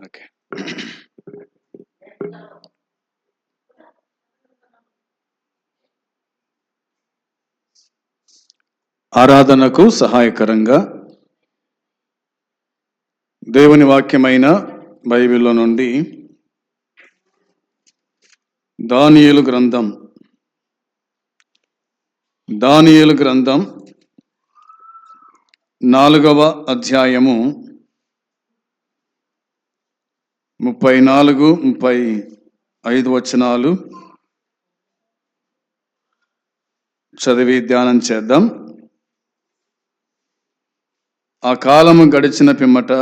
Okay ఆరాధనకు సహాయకరంగా దేవుని వాక్యమైన బైబిల్లో నుండి దానియలు గ్రంథం దానియలు గ్రంథం నాలుగవ అధ్యాయము ముప్పై నాలుగు ముప్పై ఐదు వచనాలు చదివి ధ్యానం చేద్దాం. ఆ కాలము గడిచిన పిమ్మట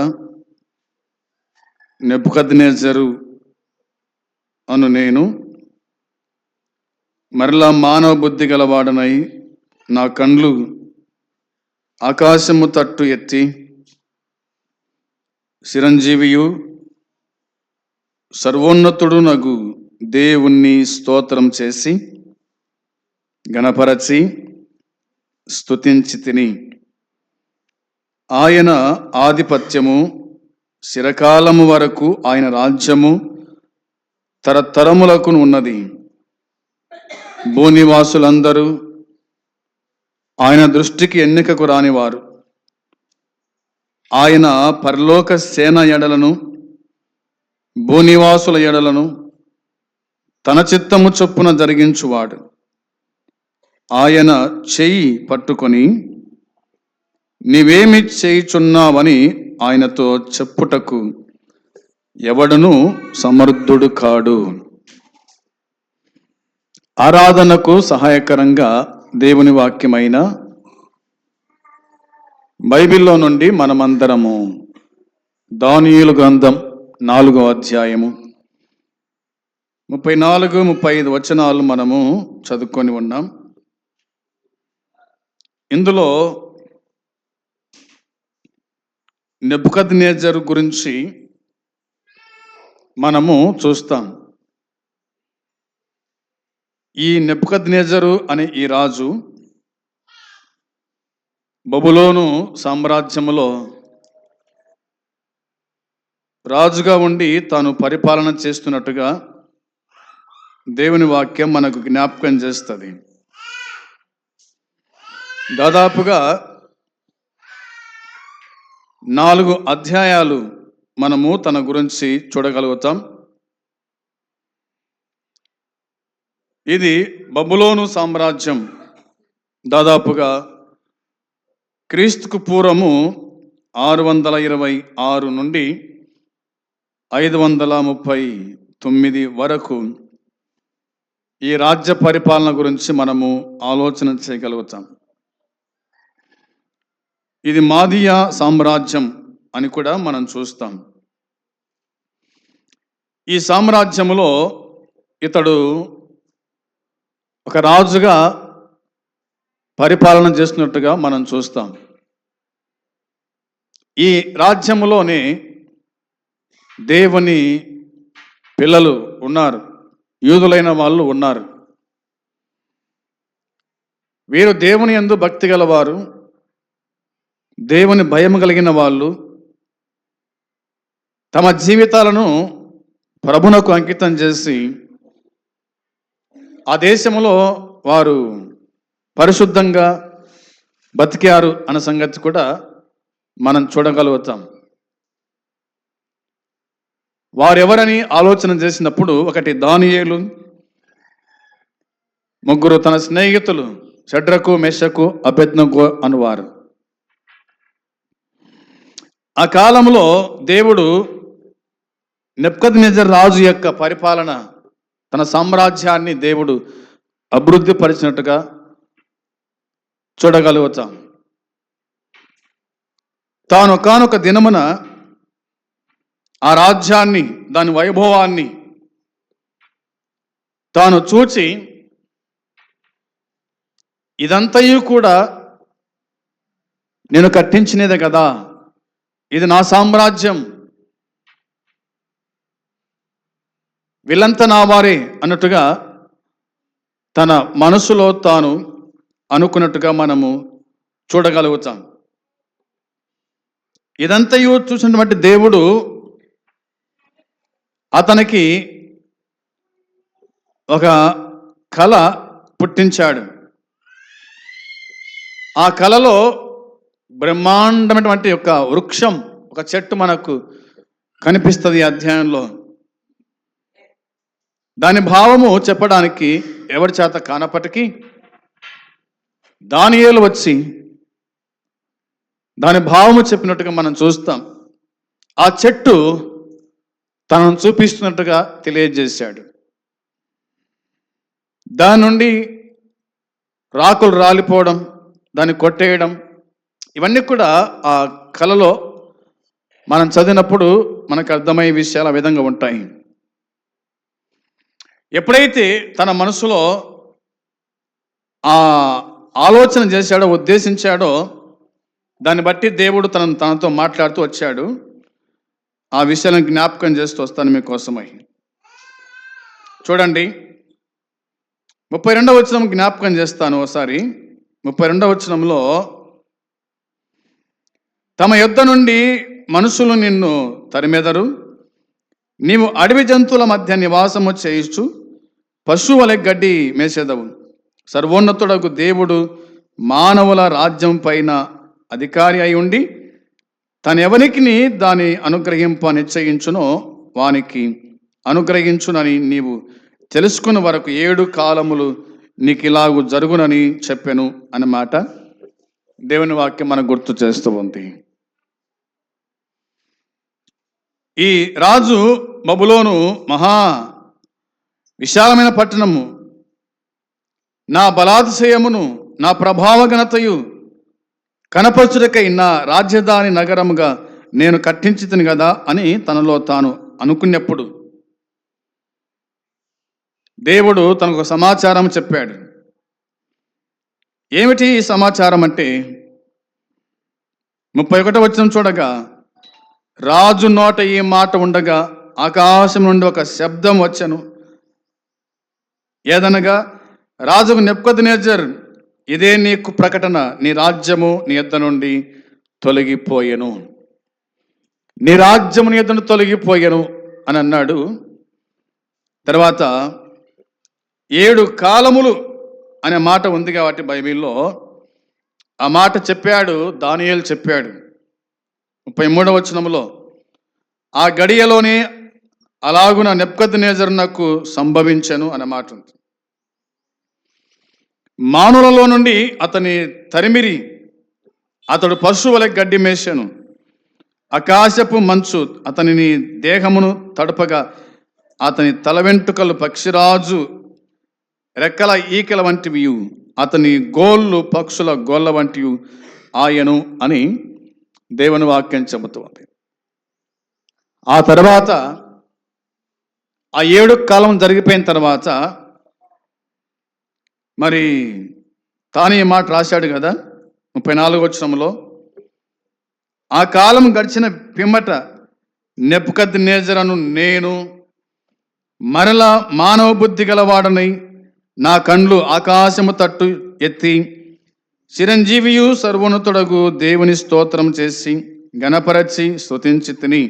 నెప్పుకద్నేజరు అను నేను మరలా మానవ బుద్ధి గలవాడనై నా కండ్లు ఆకాశము తట్టు ఎత్తి చిరంజీవియు సర్వోన్నతుడు నగు దేవుణ్ణి స్తోత్రం చేసి గణపరచి స్తుతించి తిని. ఆయన ఆధిపత్యము చిరకాలము వరకు ఆయన రాజ్యము తరతరములకు ఉన్నది. భూనివాసులందరూ ఆయన దృష్టికి ఎన్నికకు రానివారు. ఆయన పరలోక సేన ఎడలను భూనివాసుల ఎడలను తన చిత్తము చొప్పున జరిగించువాడు. ఆయన చెయ్యి పట్టుకొని నీవేమి చేయుచున్నావని ఆయనతో చెప్పుటకు ఎవడును సమర్థుడు కాడు. ఆరాధనకు సహాయకరంగా దేవుని వాక్యమైన బైబిల్లో నుండి మనమందరము దానియులు గ్రంథం నాలుగో అధ్యాయము. ముప్పై నాలుగు ముప్పై ఐదు వచనాలు మనము చదువుకొని ఉన్నాం. ఇందులో నెబుకద్ నేజర్ గురించి మనము చూస్తాం. ఈ నెబుకద్ నేజరు అనే ఈ రాజు బబులోను సామ్రాజ్యములో రాజుగా ఉండి తాను పరిపాలన చేస్తున్నట్టుగా దేవుని వాక్యం మనకు జ్ఞాపకం చేస్తుంది. దాదాపుగా నాలుగు అధ్యాయాలు మనము తన గురించి చూడగలుగుతాం. ఇది బబులోను సామ్రాజ్యం. దాదాపుగా క్రీస్తుకు పూర్వము ఆరు వందల ఇరవై ఆరు నుండి ఐదు వందల ముప్పై తొమ్మిది వరకు ఈ రాజ్య పరిపాలన గురించి మనము ఆలోచన చేయగలుగుతాం. ఇది మాదియా సామ్రాజ్యం అని కూడా మనం చూస్తాం. ఈ సామ్రాజ్యములో ఇతడు ఒక రాజుగా పరిపాలన చేస్తున్నట్టుగా మనం చూస్తాం. ఈ రాజ్యములోనే దేవుని పిల్లలు ఉన్నారు యూదులైన వాళ్ళు ఉన్నారు. వీరు దేవుని ఎందు భక్తి గలవారు దేవుని భయం కలిగిన వాళ్ళు తమ జీవితాలను ప్రభునకు అంకితం చేసి ఆ దేశంలో వారు పరిశుద్ధంగా బతికారు అన్న సంగతి కూడా మనం చూడగలుగుతాం. వారెవరని ఆలోచన చేసినప్పుడు ఒకటి దానియేలు ముగ్గురు తన స్నేహితులు షడ్రకు మెషకు అభెజ్ఞకు అనువారు. ఆ కాలంలో దేవుడు నెప్కద్ రాజు యొక్క పరిపాలన తన సామ్రాజ్యాన్ని దేవుడు అభివృద్ధి పరిచినట్టుగా చూడగలుగుతాం. తాను కానొక దినమున ఆ రాజ్యాన్ని దాని వైభవాన్ని తాను చూచి ఇదంతయు కూడా నేను కట్టించినదే కదా. ఇది నా సామ్రాజ్యం. వీళ్ళంతా నా వారే అన్నట్టుగా తన మనసులో తాను అనుకున్నట్టుగా మనము చూడగలుగుతాం. ఇదంతయు చూసినటువంటి దేవుడు అతనికి ఒక కళ పుట్టించాడు. ఆ కళలో బ్రహ్మాండమైనటువంటి ఒక వృక్షం ఒక చెట్టు మనకు కనిపిస్తుంది ఈ అధ్యాయంలో. దాని భావము చెప్పడానికి ఎవరి చేత కానప్పటికీ దానియేలు వచ్చి దాని భావము చెప్పినట్టుగా మనం చూస్తాం. ఆ చెట్టు తనను చూపిస్తున్నట్టుగా తెలియజేశాడు. దాని నుండి రాకులు రాలిపోవడం దాన్ని కొట్టేయడం ఇవన్నీ కూడా ఆ కళలో మనం చదివినప్పుడు మనకు అర్థమయ్యే విషయాలు ఆ విధంగా ఉంటాయి. ఎప్పుడైతే తన మనసులో ఆ ఆలోచన చేశాడో ఉద్దేశించాడో దాన్ని బట్టి దేవుడు తనను తనతో మాట్లాడుతూ వచ్చాడు. ఆ విషయాలను జ్ఞాపకం చేస్తూ వస్తాను మీకోసమై. చూడండి. ముప్పై రెండవ వచనం జ్ఞాపకం చేస్తాను ఒకసారి ముప్పై రెండవ వచనంలో తమ యుద్ధ నుండి మనుషులు నిన్ను తరిమెదరు. నీవు అడవి జంతువుల మధ్య నివాసము చేయిచు పశువుల గడ్డి మేసేదవు. సర్వోన్నతుడకు దేవుడు మానవుల రాజ్యం పైన అధికారి అయి ఉండి తను ఎవరికి దాని అనుగ్రహింప నిశ్చయించునో వానికి అనుగ్రహించునని నీవు తెలుసుకున్న వరకు ఏడు కాలములు నీకు ఇలాగు జరుగునని చెప్పాను అన్నమాట. దేవుని వాక్యం మనకు గుర్తు చేస్తూ ఉంది. ఈ రాజు బబులోను మహా విశాలమైన పట్టణము. నా బలాతిశయమును నా ప్రభావ ఘనతయు కనపరుచుటకై నా రాజధాని నగరముగా నేను కట్టించుతును కదా అని తనలో తాను అనుకున్నప్పుడు దేవుడు తనకు ఒక సమాచారం చెప్పాడు. ఏమిటి ఈ సమాచారం అంటే? ముప్పై ఒకటో వచ్చిన చూడగా రాజు నోట ఈ మాట ఉండగా ఆకాశం నుండి ఒక శబ్దం వచ్చను. ఏదనగా రాజుకు నెప్పుకొద్దు ఇదే నీకు ప్రకటన. నీ రాజ్యము నీ ఎద్ద నుండి తొలగిపోయెను. నీ రాజ్యము నీ ఎద్దను తొలగిపోయెను అని అన్నాడు. తర్వాత ఏడు కాలములు అనే మాట ఉంది కాబట్టి బైబిల్లో ఆ మాట చెప్పాడు దానియేలు చెప్పాడు. ముప్పై మూడవ వచనములో ఆ గడియలోనే అలాగున నెప్కద్ నాకు సంభవించను అనే మాట ఉంది. మానులలో నుండి అతని తరిమిరి అతడు పశువుల గడ్డి మేశాను. ఆకాశపు మంచు అతనిని దేహమును తడపగా అతని తల వెంట్రుకలు పక్షిరాజు రెక్కల ఈకల వంటివి అతని గోళ్ళు పక్షుల గోళ్ళ వంటివి ఆయను అని దేవుని వాక్యం చెబుతుంది. ఆ తర్వాత ఆ ఏడు కాలం జరిగిపోయిన తర్వాత మరి తాను ఈ మాట రాశాడు కదా? ముప్పై నాలుగు వచనంలో ఆ కాలం గడిచిన పిమ్మట నెప్పుకద్ నేజరను నేను మరల మానవ బుద్ధి గలవాడనై నా కండ్లు ఆకాశము తట్టు ఎత్తి చిరంజీవియు సర్వోన్నతుడగు దేవుని స్తోత్రం చేసి గణపరచి స్తుతించి తిని.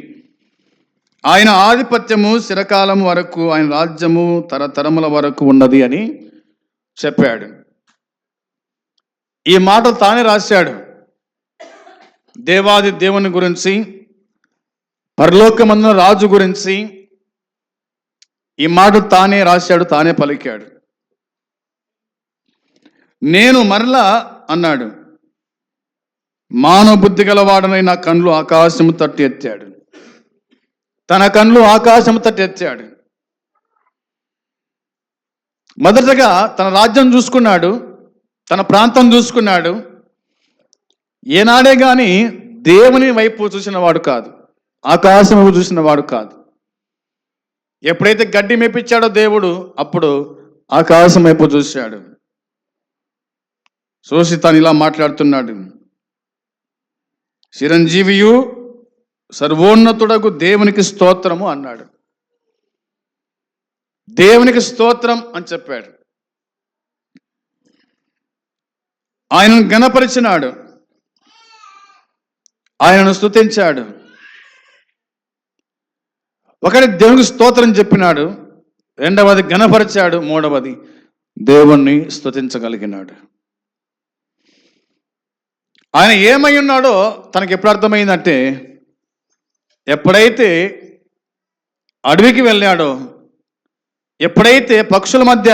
ఆయన ఆధిపత్యము చిరకాలం వరకు ఆయన రాజ్యము తరతరముల వరకు ఉన్నది అని చెప్పాడు. ఈ మాటలు తానే రాశాడు. దేవాది దేవుని గురించి పరలోకమందున రాజు గురించి ఈ మాట తానే రాశాడు తానే పలికాడు. నేను మరలా అన్నాడు మానవ బుద్ధి గలవాడనై నా కండ్లు ఆకాశము తట్టు ఎత్తాడు. తన కళ్ళు ఆకాశము తట్టు ఎత్తాడు. మొదటగా తన రాజ్యం చూసుకున్నాడు తన ప్రాంతం చూసుకున్నాడు. ఏనాడే కానీ దేవుని వైపు చూసిన వాడు కాదు ఆకాశం వైపు చూసిన వాడు కాదు. ఎప్పుడైతే గడ్డి మేపించాడో దేవుడు అప్పుడు ఆకాశం వైపు చూశాడు. చూసి తను ఇలా మాట్లాడుతున్నాడు. చిరంజీవియు సర్వోన్నతుడకు దేవునికి స్తోత్రము అన్నాడు. దేవునికి స్తోత్రం అని చెప్పాడు. ఆయనను గణపరిచినాడు ఆయనను స్తుతించాడు. ఒకటి దేవునికి స్తోత్రం చెప్పినాడు. రెండవది గణపరిచాడు మూడవది దేవుణ్ణి స్తుతించగలిగినాడు. ఆయన ఏమై ఉన్నాడో తనకి ఎప్పుడు అర్థమైందంటే ఎప్పుడైతే అడవికి వెళ్ళాడో ఎప్పుడైతే పక్షుల మధ్య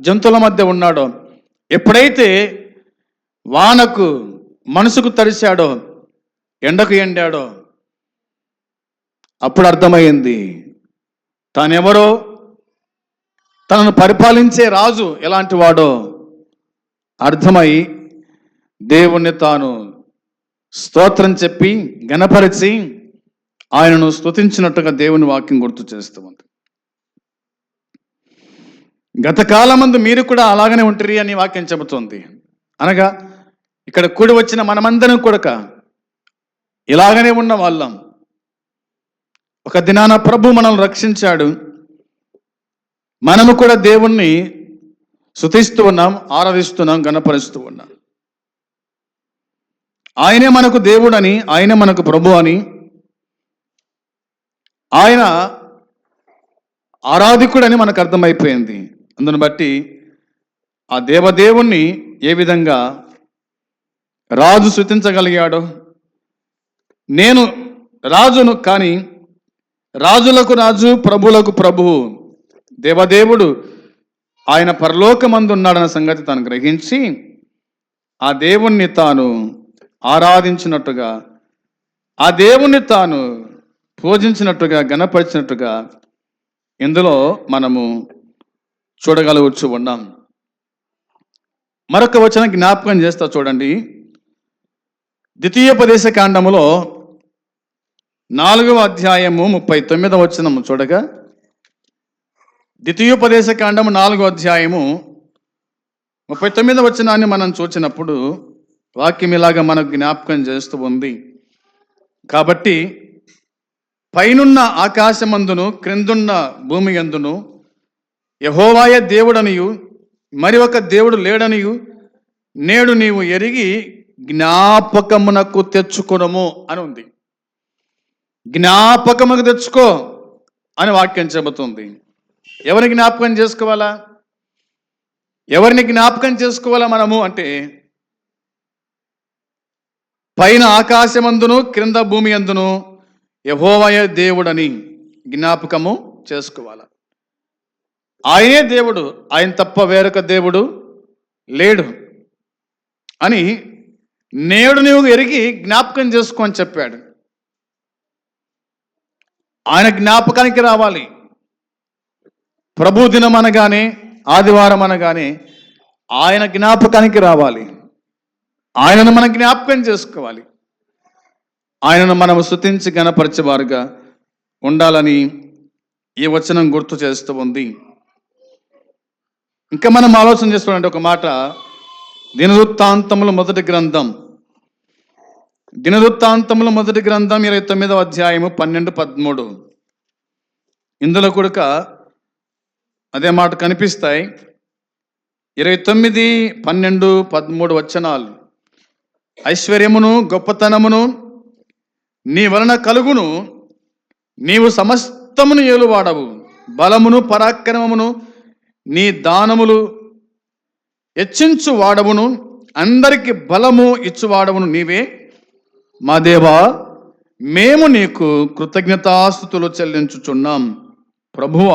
జంతువుల మధ్య ఉన్నాడో ఎప్పుడైతే వానకు మనసుకు తడిశాడో ఎండకు ఎండాడో అప్పుడు అర్థమైంది తానెవరో తనను పరిపాలించే రాజు ఎలాంటి వాడో అర్థమై దేవుణ్ణి తాను స్తోత్రం చెప్పి గణపరిచి ఆయనను స్తుతించినట్టుగా దేవుని వాక్యం గుర్తు చేస్తూ ఉంది. గత కాలమందు మీరు కూడా అలాగనే ఉంటారు అని వాక్యం చెబుతోంది. అనగా ఇక్కడ కూడి వచ్చిన మనమందరం కూడక ఇలాగనే ఉన్న వాళ్ళం. ఒక దినాన ప్రభు మనల్ని రక్షించాడు. మనము కూడా దేవుణ్ణి శుతిస్తూ ఉన్నాం ఆరాధిస్తున్నాం గణపరుస్తూ ఉన్నాం. ఆయనే మనకు దేవుడని ఆయనే మనకు ప్రభు అని ఆయన ఆరాధికుడని మనకు అర్థమైపోయింది. అందును బట్టి ఆ దేవదేవుణ్ణి ఏ విధంగా రాజు శృతించగలిగాడు నేను రాజును కానీ రాజులకు రాజు ప్రభులకు ప్రభువు దేవదేవుడు ఆయన పరలోకమందున్నాడన్న సంగతి తాను గ్రహించి ఆ దేవుణ్ణి తాను ఆరాధించినట్టుగా ఆ దేవుణ్ణి తాను పూజించినట్టుగా గణపరిచినట్టుగా ఇందులో మనము చూడగలవచ్చు ఉన్నాం మరొక వచనం జ్ఞాపకం చేస్తా చూడండి. ద్వితీయోపదేశ కాండములో నాలుగవ అధ్యాయము ముప్పై తొమ్మిదవ వచనము చూడగా ద్వితీయోపదేశ కాండము నాలుగో అధ్యాయము ముప్పై తొమ్మిదవ వచనాన్ని మనం చూసినప్పుడు వాక్యం ఇలాగా మనకు జ్ఞాపకం చేస్తూ ఉంది. కాబట్టి పైనున్న ఆకాశమందును క్రిందున్న భూమి ఎందును యహోవాయే దేవుడనియు మరి ఒక దేవుడు లేడనియు నేడు నీవు ఎరిగి జ్ఞాపకమునకు తెచ్చుకునము అని ఉంది. జ్ఞాపకముకు తెచ్చుకో అని వాక్యం చెబుతుంది. ఎవరిని జ్ఞాపకం చేసుకోవాలా? ఎవరిని జ్ఞాపకం చేసుకోవాలా మనము అంటే పైన ఆకాశమందును క్రింద భూమి అందును యహోవయ దేవుడని జ్ఞాపకము చేసుకోవాలా? ఆయనే దేవుడు ఆయన తప్ప వేరొక దేవుడు లేడు అని నేడు నీవు ఎరిగి జ్ఞాపకం చేసుకో అని చెప్పాడు. ఆయన జ్ఞాపకానికి రావాలి. ప్రభు దినం అనగానే ఆదివారం అనగానే ఆయన జ్ఞాపకానికి రావాలి. ఆయనను మనం జ్ఞాపకం చేసుకోవాలి. ఆయనను మనం శృతించి గణపరిచేవారుగా ఉండాలని ఈ వచనం గుర్తు చేస్తూ ఉంది. ఇంకా మనం ఆలోచన చేసుకోవాలంటే ఒక మాట. దినవృత్తాంతముల మొదటి గ్రంథం. దినవృత్తాంతముల మొదటి గ్రంథం ఇరవై తొమ్మిదవ అధ్యాయము పన్నెండు పదమూడు. ఇందులో కూడక అదే మాట కనిపిస్తాయి. ఇరవై తొమ్మిది పన్నెండు పదమూడు వచనాలు. ఐశ్వర్యమును గొప్పతనమును నీ వలన కలుగును. నీవు సమస్తమును ఏలువాడవు. బలమును పరాక్రమమును నీ దానములు హెచ్చించు వాడవును అందరికి బలము ఇచ్చువాడవును నీవే. మా దేవా మేము నీకు కృతజ్ఞతాస్థుతులు చెల్లించుచున్నాం. ప్రభువ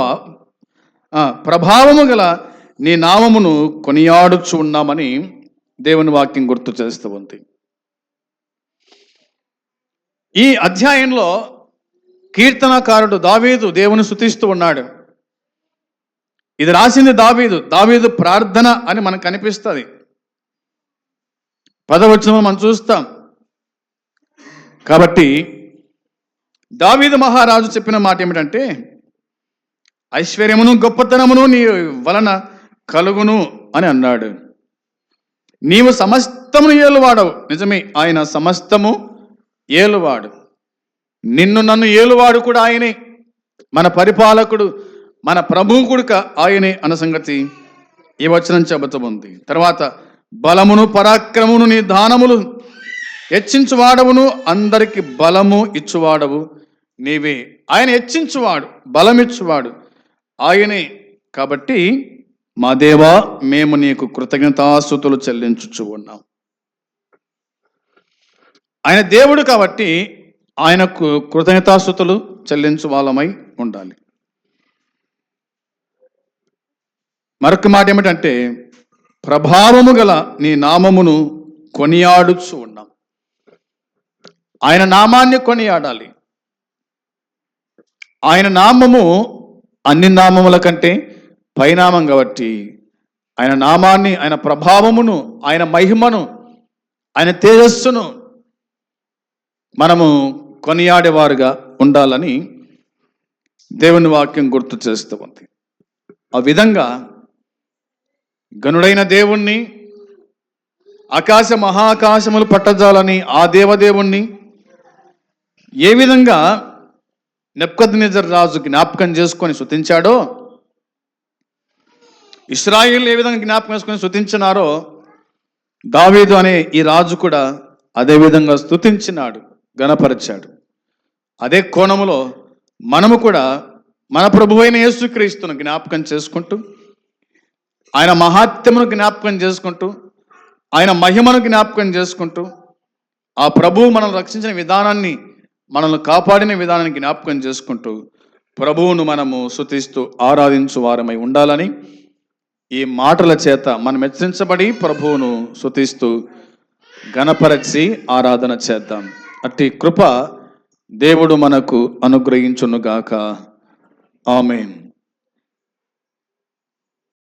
ప్రభావము గల నీ నామమును కొనియాడుచు ఉన్నామని దేవుని వాక్యం గుర్తు చేస్తూ ఉంది. ఈ అధ్యాయంలో కీర్తనకారుడు దావీదు దేవుని శుతిస్తూ ఉన్నాడు. ఇది రాసింది దావీదు. దావీదు ప్రార్థన అని మనకు కనిపిస్తుంది. పదవచనం మనం చూస్తాం. కాబట్టి దావీదు మహారాజు చెప్పిన మాట ఏమిటంటే ఐశ్వర్యమును గొప్పతనమును నీ వలన కలుగును అని అన్నాడు. నీవు సమస్తమును ఏలువాడవు. నిజమే ఆయన సమస్తము ఏలువాడు. నిన్ను నన్ను ఏలువాడు కూడా ఆయనే. మన పరిపాలకుడు మన ప్రభువు కొడుక ఆయనే అన్న సంగతి ఈ వచనం చెబుతూ ఉంది తర్వాత బలమును పరాక్రమును నీ దానములు హెచ్చించువాడవును అందరికి బలము ఇచ్చువాడవు. నీవే ఆయన హెచ్చించువాడు బలమిచ్చువాడు. ఆయనే కాబట్టి మా దేవా మేము నీకు కృతజ్ఞతాస్థుతులు చెల్లించుచు ఉన్నాం. ఆయన దేవుడు కాబట్టి ఆయనకు కృతజ్ఞతాస్థుతులు చెల్లించు వాళ్ళమై ఉండాలి. మరొక మాట ఏమిటంటే ప్రభావము గల నీ నామమును కొనియాడుచు ఉన్నాం. ఆయన నామాన్ని కొనియాడాలి. ఆయన నామము అన్ని నామముల కంటే పైనామం కాబట్టి ఆయన నామాన్ని ఆయన ప్రభావమును ఆయన మహిమను ఆయన తేజస్సును మనము కొనియాడేవారుగా ఉండాలని దేవుని వాక్యం గుర్తు చేస్తూ ఉంది. ఆ విధంగా గనుడైన దేవుణ్ణి ఆకాశ మహాకాశములు పట్టజాలని ఆ దేవదేవుణ్ణి ఏ విధంగా నెప్కద్నిజర్ రాజు జ్ఞాపకం చేసుకొని శుతించాడో ఇస్రాయిల్ ఏ విధంగా జ్ఞాపకం చేసుకొని శుతించినారో దావీదు అనే ఈ రాజు కూడా అదే విధంగా స్తుతించినాడు గణపరిచాడు. అదే కోణములో మనము కూడా మన ప్రభువైన యేసుక్రీస్తును జ్ఞాపకం చేసుకుంటూ ఆయన మహాత్మ్యమును జ్ఞాపకం చేసుకుంటూ ఆయన మహిమను జ్ఞాపకం చేసుకుంటూ ఆ ప్రభువు మనల్ని రక్షించిన విధానాన్ని మనల్ని కాపాడిన విధానాన్ని జ్ఞాపకం చేసుకుంటూ ప్రభువును మనము శుతిస్తూ ఆరాధించు వారమై ఉండాలని ఈ మాటల చేత మనం హెచ్చరించబడి ప్రభువును శుతిస్తూ గణపరచి ఆరాధన చేద్దాం. అట్టి కృప దేవుడు మనకు అనుగ్రహించునుగాక. ఆమెన్.